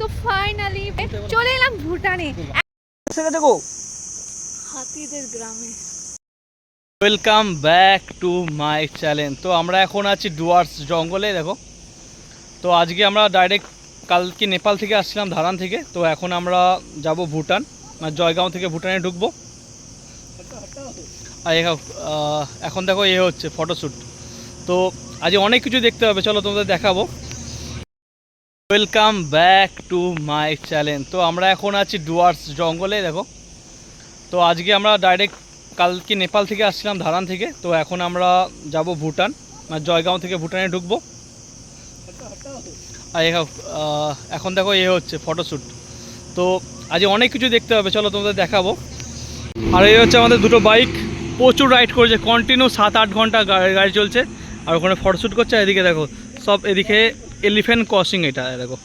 তো ফাইনালি চলে এলাম ভুটানে। সেটা দেখো। হাতিদের গ্রামে। Welcome back to my channel তো আমরা এখন আছি ডুয়ার্স জঙ্গলে দেখো। তো আজকে আমরা ডাইরেক্ট কালকে নেপাল থেকে আসছিলাম ধারান থেকে। তো এখন আমরা যাব ভুটান মানে জয়গাঁও থেকে ভুটানে ঢুকবো। আর এখন দেখো এ হচ্ছে ফটোশ্যুট তো আজ অনেক কিছু দেখতে হবে চলো তোমাদের দেখাবো। Welcome back to my channel তো আমরা এখন আছি ডুয়ার্স জঙ্গলে, দেখো। তো আজকে আমরা ডাইরেক্ট কালকে নেপাল থেকে আসছিলাম, ধারান থেকে। তো এখন আমরা যাব ভুটান মানে জয়গাঁও থেকে ভুটানে ঢুকবো। আর এখা- এখন দেখো এ হচ্ছে ফটোশ্যুট তো আজ অনেক কিছু দেখতে হবে, চলো তোমাদের দেখাবো। আর এই হচ্ছে আমাদের দুটো বাইক প্রচুর রাইড করেছে কন্টিনিউ সাত আট ঘণ্টা গাড়ি চলছে। আর ওখানে ফটোশ্যুট করছে এদিকে দেখো, সব এদিকে এলিফ্যান্ট ক্রসিং এটা দেখো।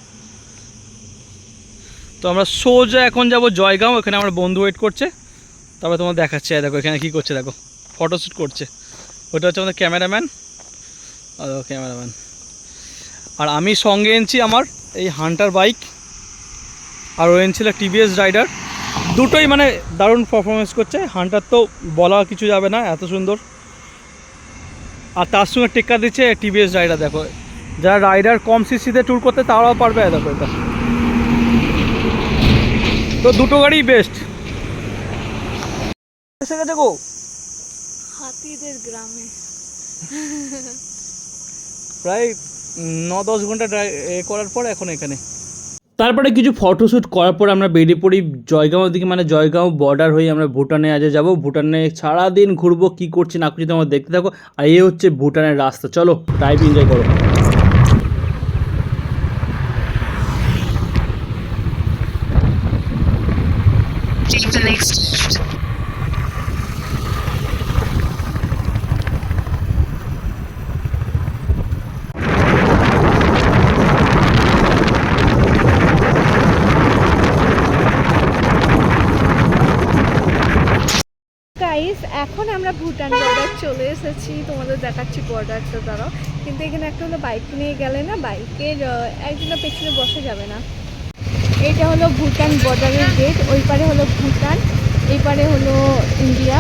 তো আমরা সোজা এখন যাব জয়গাঁও, এখানে আমার বন্ধু ওয়েট করছে। তারপরে তোমার দেখাচ্ছে দেখো, এখানে কী করছে দেখো ফটোশ্যুট করছে। ওটা হচ্ছে আমাদের ক্যামেরাম্যান ক্যামেরাম্যান আর আমি সঙ্গে এনেছি আমার এই হান্টার বাইক আর ও এনেছিল টিভিএস রাইডার দুটোই মানে দারুণ পারফরমেন্স করছে। হান্টার তো বলা কিছু যাবে না, এত সুন্দর। আর তার সঙ্গে টেক্কা দিচ্ছে টিভিএস রাইডার দেখো। যারা রাইডার কম সিসিতে ট্যুর করতে তারাও পারবে দেখো এটা। তো দুটো গাড়িই বেস্ট সেটা দেখো হাতিদের গ্রামে। প্রায় ন দশ ঘণ্টা এ করার পর এখন এখানে। তারপরে কিছু ফটোশ্যুট করার পর আমরা বেরিয়ে পড়ি জয়গাঁও দিকে মানে জয়গাঁও বর্ডার হয়ে আমরা ভুটানে আজ যাব। ভুটানে সারাদিন ঘুরবো কি করছি না করছি তোমরা দেখতে থাকো। আর এই হচ্ছে ভুটানের রাস্তা। চলো ড্রাইভ এনজয় করো। Take the next এখন আমরা ভুটান বর্ডার চলে এসেছি। তোমাদের দেখাচ্ছি বর্ডারটা দ্বারা কিন্তু এখানে একটা হলো বাইক নিয়ে গেলে না বাইকের একজনের পেছনে বসা যাবে না। এটা হলো ভুটান বর্ডারের গেট ওই পারে হলো ভুটান এই পারে হলো ইন্ডিয়া।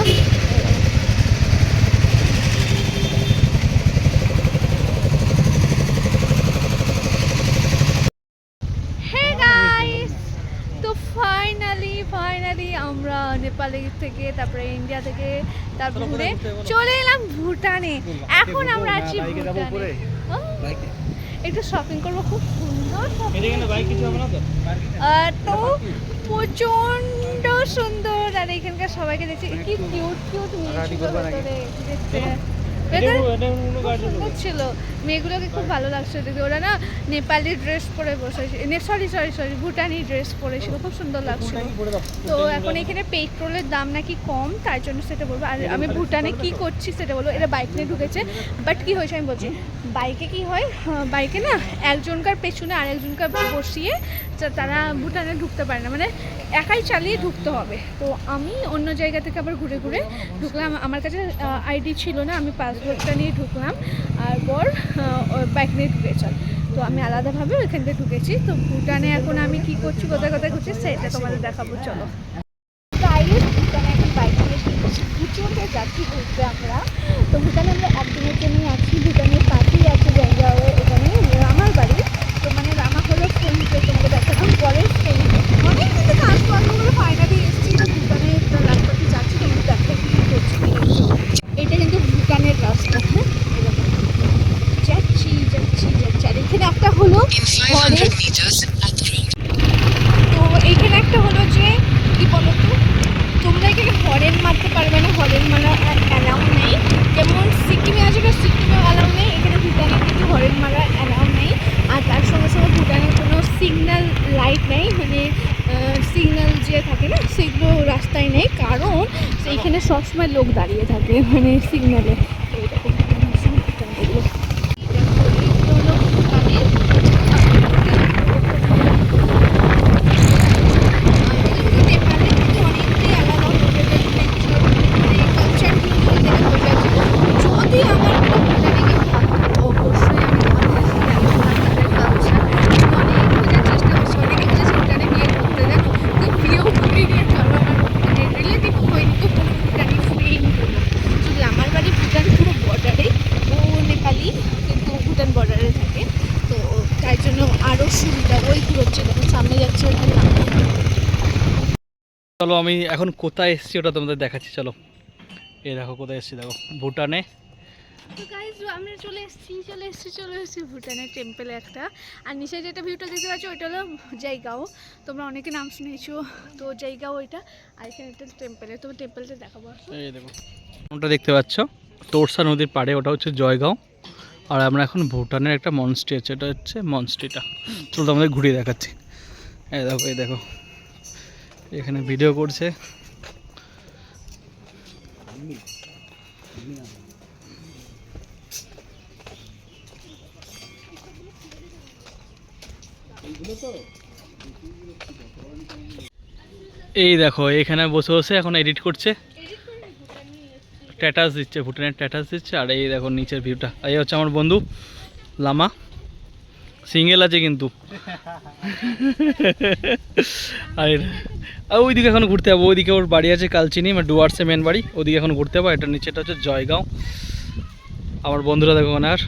ফাইনালি ফাইনালি আমরা নেপালে থেকে তারপরে ইন্ডিয়া থেকে তারপরে ঘুরে চলে এলাম ভুটানে। এখন আমরা আছি ভুটানে। একটু শপিং করব খুব তো প্রচণ্ড সুন্দর। আর এখানকার সবাইকে দেখছি কি কিউট কিউট মেয়ে ছিল ছিল। মেয়েগুলোকে খুব ভালো লাগছে দেখতে ওরা না নেপালি ড্রেস পরে বসেছে sorry sorry sorry Bhutani dress পরেছিল খুব সুন্দর লাগছিল তো এখন এখানে পেট্রোলের দাম নাকি কম তার জন্য সেটা বলব। আর আমি ভুটানে কি করছি সেটা বলব। এরা বাইক নিয়ে ঢুকেছে। বাট কি হয়েছে আমি বলছি? বাইকে কি হয়? হ্যাঁ, বাইকে না একজনকার পেছনে আরেকজনকার বসিয়ে তারা ভুটানে ঢুকতে পারে না। মানে একাই চালিয়ে ঢুকতে হবে। তো আমি অন্য জায়গা থেকে আবার ঘুরে ঘুরে ঢুকলাম। আমার কাছে আইডি ছিল না। আমি পাসপোর্টটা নিয়ে ঢুকলাম। আর পর বাইক নিয়ে ঢুকেছে তো আমি আলাদাভাবে ওইখান থেকে ঢুকেছি। তো ভুটানে এখন আমি কি করছি, কোথায় কোথায় করছি সেটা তোমাদের দেখাবো, চলো। ভুটানে এখন বাইক নিয়ে ঢুকেছি। ভুটানে যাচ্ছি ঘুরতে আমরা। তো ভুটানে আমরা একদিনের জন্যই আছি ভুটানের পাশেই আছে জায়গাও এখানে রামার বাড়ি তো মানে রামা হলো ফোনকে তোমাকে দেখালাম পরের ফোন অনেক দিন থেকে আসব আসব করে ফাইনালি এসেছি তো ভুটানে রাস্তাতে যাচ্ছি তোমাদের দেখা কি করছি এটা কিন্তু ভুটানের রাস্তা হ্যাঁ এই দেখো। যাচ্ছি যাচ্ছি যাচ্ছি আর এখানে একটা হলো In 500 forest meters at the round. তো এইখানে একটা হলো যে কি বলতো তোমরা এখানে হরেন মারতে পারবে না হরেন মারা অ্যালাউ নেই যেমন সিকিমে আছে না সিকিমে অ্যালাউ নেই এখানে ভুটানে কিন্তু হরেন মারা অ্যালাউ নেই আর তার সঙ্গে সঙ্গে ভুটানে কোনো সিগন্যাল লাইট নেই মানে সিগন্যাল যে থাকে না সেগুলো রাস্তায় নেই কারণ সেইখানে সবসময় লোক দাঁড়িয়ে থাকে মানে সিগন্যালে এইরকম ভুটানের হলো ভুটানের নেপালে কিন্তু অনেকটাই আলাদা যদি আমার কোনো ভুটানে গিয়ে থাকতো অবশ্যই আমি তোমাদের সাথে আলোচনা করতাম। culture। আমি অনেক খোঁজার চেষ্টা করছি অনেকে অসুবিধা ওই কি হচ্ছে দেখো সামনে যাচ্ছে ওখানে চলো আমি এখন কোথায় এসেছি ওটা তোমাদের দেখাচ্ছি চলো। এ দেখো কোথায় এসেছি দেখো ভুটানে। তো গাইজ আমরা চলে এসেছি চলে এসেছি চলে এসেছি ভুটানের টেম্পেলে একটা। আর নিচে যেটা ভিউটা দেখতে পাচ্ছ ওইটা হলো জায়গাও। তোমরা অনেকে নাম শুনেছো তো জায়গাও ওইটা আর এখানে একটা টেম্পেলে তো টেম্পেলটা দেখাবো এই দেখো ওটা দেখতে পাচ্ছ তোরসা নদীর পাড়ে ওটা হচ্ছে জয়গাঁও। আর আমরা এখন ভুটানের একটা মনস্ট্রি আছে এটা হচ্ছে মনস্ট্রিটা চলো তোমাদের ঘুরিয়ে দেখাচ্ছি। এই দেখো এই দেখো। এখানে ভিডিও করছে। এই দেখো, এখানে বসে বসে এখন এডিট করছে। স্ট্যাটাস দিচ্ছে, ভুটানের স্ট্যাটাস দিচ্ছে, আর এই দেখো নিচের ভিউটা এই হচ্ছে আমার বন্ধু, লামা। সিঙ্গেল আছে কিন্তু। আর ওইদিকে এখন ঘুরতে যাব। ওইদিকে ওর বাড়ি আছে কালচিনি মানে ডুয়ার্সে মেন বাড়ি। ওদিকে এখন ঘুরতে যাব। এটা নিচেটা হচ্ছে জয়গাঁও। আমার বন্ধুরা দেখো আর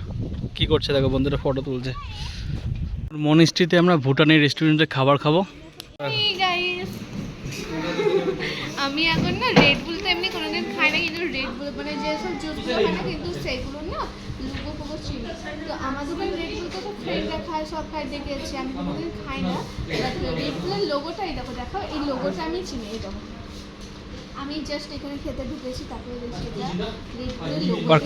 কী করছে দেখো, বন্ধুরা ফটো তুলছে। মনিস্ট্রিতে আমরা ভুটানের রেস্টুরেন্টে খাবার খাব। আমি এখন না রেড বুল তো এমনি কোনোদিন খাই না, কিন্তু রেড বুল মানে যেসব জুসগুলো হয় না ফ্রেন্ডরা খায় সব খায় দেখেছি আমি কোনোদিন খাই না। বাট রেড লোগোটাই দেখো দেখো এই লোগোটা আমি চিনি এই দেখো। আমি জাস্ট এখানে খেতে ঢুকেছি তারপরে দেখছি এটা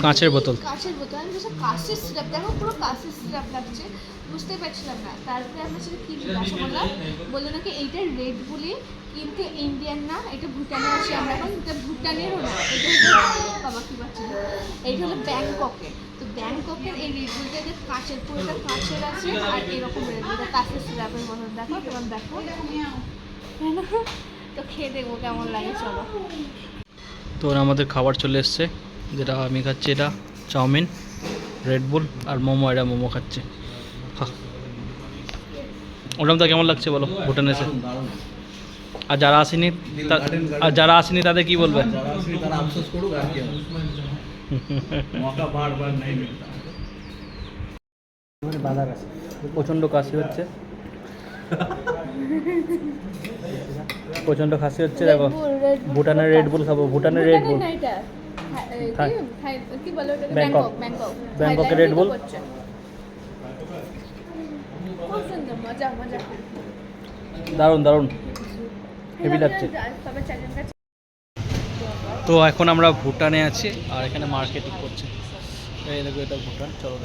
কাঁচের বোতল। কাঁচের বোতল আমি যেসব কাশির সিরাপ দেখো পুরো কাশির সিরাপ লাগছে। বুঝতে পারছিলাম না। তারপরে আমার সাথে কি জিজ্ঞাসা করলাম বলল নাকি এইটা রেড বুলি কিন্তু ইন্ডিয়ান না এটা ভুটানে আছি। আমরা এখন এটা ভুটানেরও না এটা হলো বাবা কি পাচ্ছি না এইটা হলো ব্যাংককের তো ব্যাংককের এই রেড বুলটা যে কাঁচের পুরোটা কাঁচের আছে আর এরকম কাঁচের সিরাপের মতো দেখো তোমার দেখো। হ্যাঁ তো খেয়ে দেখব কেমন লাগে চলো। তো ওরা আমাদের খাবার চলে এসছে যেটা আমি খাচ্ছি এটা চাউমিন রেডবুল আর মোমো এটা মোমো খাচ্ছে। ওরকম তো কেমন লাগছে বলো ভুটানে এসে? আর যারা আসেনি তা- আর যারা আসেনি তাদের কি বলবে? মকা বারবার প্রচণ্ড কাশি হচ্ছে প্রচণ্ড কাশি হচ্ছে দেখো ভুটানের রেড বুল খাব ভুটানের রেড বুল ব্যাংকক ব্যাংককের রেড বুল দারুণ দারুণ হেভি লাগছে তো এখন আমরা ভুটানে আছি আর এখানে মার্কেটিং করছে। এই দেখো এটা ভুটান, চলো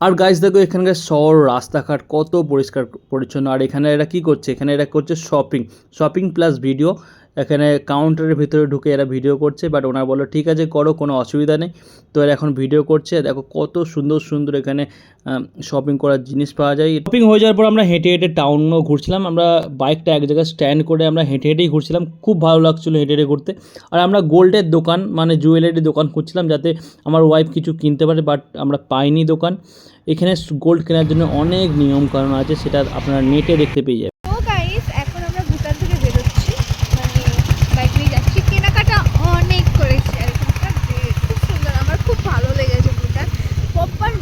আর গাইস দেখো এখানকার শহর, রাস্তাঘাট কত পরিষ্কার, পরিচ্ছন্ন। আর এখানে এরা কি করছে? এখানে এরা করছে শপিং শপিং প্লাস ভিডিও এখানে কাউন্টারের ভিতরে ঢুকে এরা ভিডিও করছে বাট ওনারা বলল, ঠিক আছে, করো, কোনো অসুবিধা নেই। তো এরা এখন ভিডিও করছে। দেখো কত সুন্দর সুন্দর এখানে শপিং করার জিনিস পাওয়া যায়। শপিং হয়ে যাওয়ার পর আমরা হেঁটে হেঁটে টাউনও ঘুরছিলাম। আমরা বাইকটা এক জায়গায় স্ট্যান্ড করে আমরা হেঁটে, হেঁটেই ঘুরছিলাম। খুব ভালো লাগছিল হেঁটে হেঁটে ঘুরতে। আর আমরা গোল্ডের দোকান মানে জুয়েলারি দোকান খুঁজছিলাম, যাতে আমার ওয়াইফ কিছু কিনতে পারে বাট আমরা পাইনি দোকান। এখানে গোল্ড কেনার জন্য অনেক নিয়ম কারণ আছে, সেটা আপনারা নেটে দেখতে পেয়ে যাবেন তো গাইস এখন আমরা ভুটান থেকে বেরোচ্ছি মানে বাইক নিয়ে যাচ্ছি কেনাকাটা অনেক করেছি আর এখানকার যে- খুব সুন্দর আমার খুব ভালো লেগেছে ভুটান প্রপার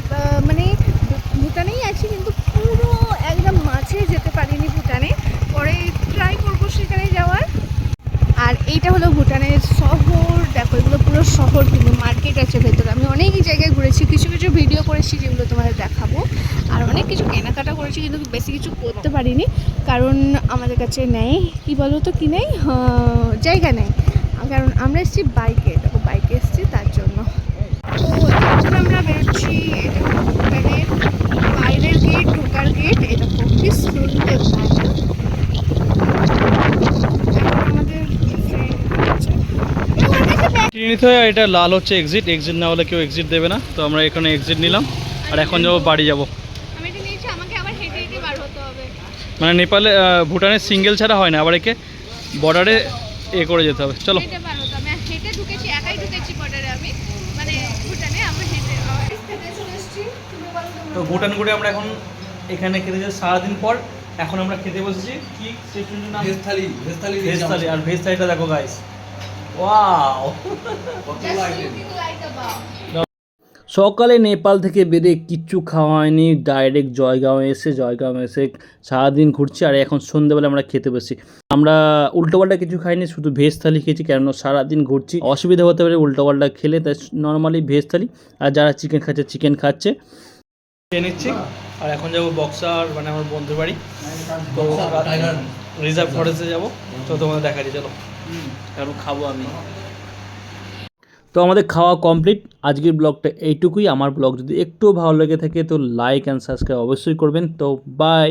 মানে ভু- ভুটানেই আছি কিন্তু পুরো একদম মাঝে যেতে পারিনি ভুটানে পরে ট্রাই করব সেখানে যাওয়ার আর এইটা হলো ভুটানের শহর। দেখো, এগুলো পুরো শহর কিন্তু মার্কেট আছে ভেতরে। আমি অনেক জায়গায় ঘুরেছি, কিছু কিছু ভিডিও করেছি যেগুলো তোমাদের দেখাবো। আর অনেক কিছু কেনাকাটা করেছি, কিন্তু বেশি কিছু করতে পারিনি। কারণ আমাদের কাছে নেই, কি বলো তো কি নেই? জায়গা নেই। কারণ আমরা এসেছি বাইকে, দেখো, বাইকে এসেছি, তার জন্য তো এখন আমরা বেরোচ্ছি এটা হলো ভুটানের বাইরের গেট ঢোকার গেট এটা খুব কি সুন্দর জায়গা আমাদের নিতে হয় এটা লাল হচ্ছে এক্সিট এক্সিট না হলে কেউ এক্সিট দেবে না। তো আমরা এখানে এক্সিট নিলাম। আর এখন যাব বাড়ি যাব। আমি এটা নিয়েছি আমাকে আবার হেঁটে হেঁটে বার হতে হবে। মানে নেপালে ভুটানে সিঙ্গেল ছাড়া হয় না আবার একে বর্ডারে এ করে যেতে হবে। চলো। হেঁটে বার হতে আমি হেঁটে ঢুকেছি একাই ঢুকেছি বর্ডারে আমি। মানে ভুটানে আমি হেঁটে আহ, খেতে চলে এসেছি তুমি বলো তো। ভুটান করে আমরা এখন এখানে খেতে যাই সারাদিন পর এখন আমরা খেতে বসেছি। কি? নাম? Veg thali veg thali veg thali আর ভেজ থালিটা দেখো গাইস ওয়াও কত Just লাগবে looking like সকালে নেপাল থেকে বেরিয়ে কিচ্ছু খাওয়া হয়নি ডাইরেক্ট জয়গাঁও এসে জয়গাঁও এসে সারাদিন ঘুরছি আর এখন সন্ধ্যেবেলা আমরা খেতে বসি আমরা উল্টোপাল্টা কিছু খাইনি শুধু ভেজ থালি খেয়েছি কেননা সারাদিন ঘুরছি। অসুবিধা হতে পারে উল্টোপাল্টা খেলে তাই নর্মালি ভেজ থালি। আর যারা চিকেন খাচ্ছে চিকেন খাচ্ছে। খেয়ে নিচ্ছি। আর এখন যাব বক্সার মানে আমার বন্ধুর বাড়ি। তো রিজার্ভ ফরেস্টে যাব তো তোমাদের দেখা দিয়ে চলো। কারণ খাব আমি। তো আমাদের খাওয়া কমপ্লিট আজকের ব্লগটা এইটুকুই। আমার ব্লগ যদি একটু ভালো লেগে থাকে তো লাইক অ্যান্ড সাবস্ক্রাইব অবশ্যই করবেন। তো বাই